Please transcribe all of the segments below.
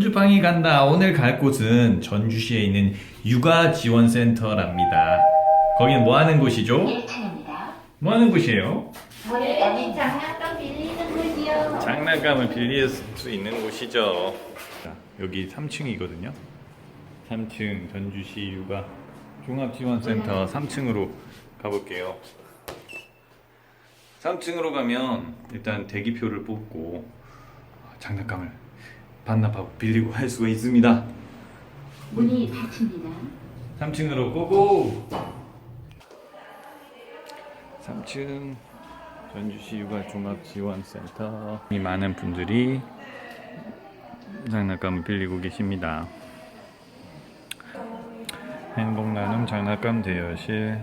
전주팡이 간다. 오늘 갈 곳은 전주시에 있는 육아지원센터랍니다. 거기는 뭐 하는 곳이죠? 1층입니다. 뭐 하는 곳이에요? 문을 열린 장난감 빌리는 거지요. 장난감을 빌릴 수 있는 곳이죠. 자, 여기 3층이거든요. 3층 전주시 육아 종합지원센터 3층으로 가볼게요. 3층으로 가면 일단 대기표를 뽑고 장난감을 반납하고 빌리고 할 수가 있습니다. 문이 닫힙니다. 3층으로 고고! 3층 전주시 육아종합지원센터 이 많은 분들이 장난감을 빌리고 계십니다. 행복 나눔 장난감 대여실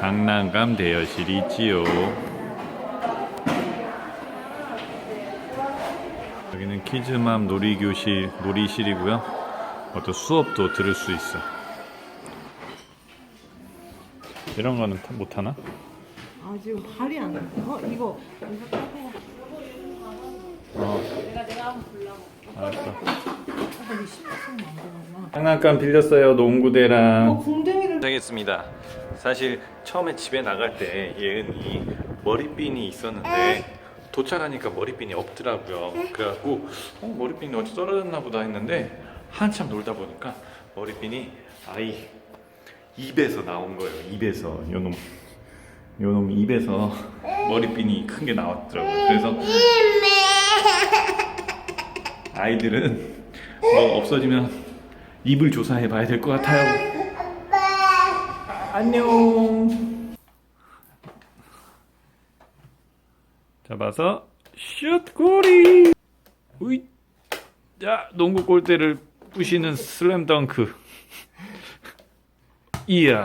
장난감 대여실이 있지요. 여기는 키즈맘 놀이교실 놀이실이고요. 어떤 수업도 들을 수 있어. 이런 거는 타- 못 하나? 아 지금 발이 안 돼. 어 이거 어, 내가 내가 한번 불러볼게. 알았어. 이 심각하면 안 되구나. 장난감 빌렸어요 농구대랑. 어 되겠습니다. 사실 처음에 집에 나갈 때 예은이 머리핀이 있었는데 도착하니까 머리핀이 없더라고요. 그래갖고 어, 머리핀이 어디 떨어졌나 보다 했는데 한참 놀다 보니까 머리핀이 아이 입에서 나온 거예요. 입에서 요놈 요놈 입에서 머리핀이 큰 게 나왔더라고요. 그래서 아이들은 뭐 없어지면 입을 조사해 봐야 될 것 같아요. 안녕. 잡아서 슛 골이. 우이. 자 농구 골대를 부시는 슬램덩크. 이야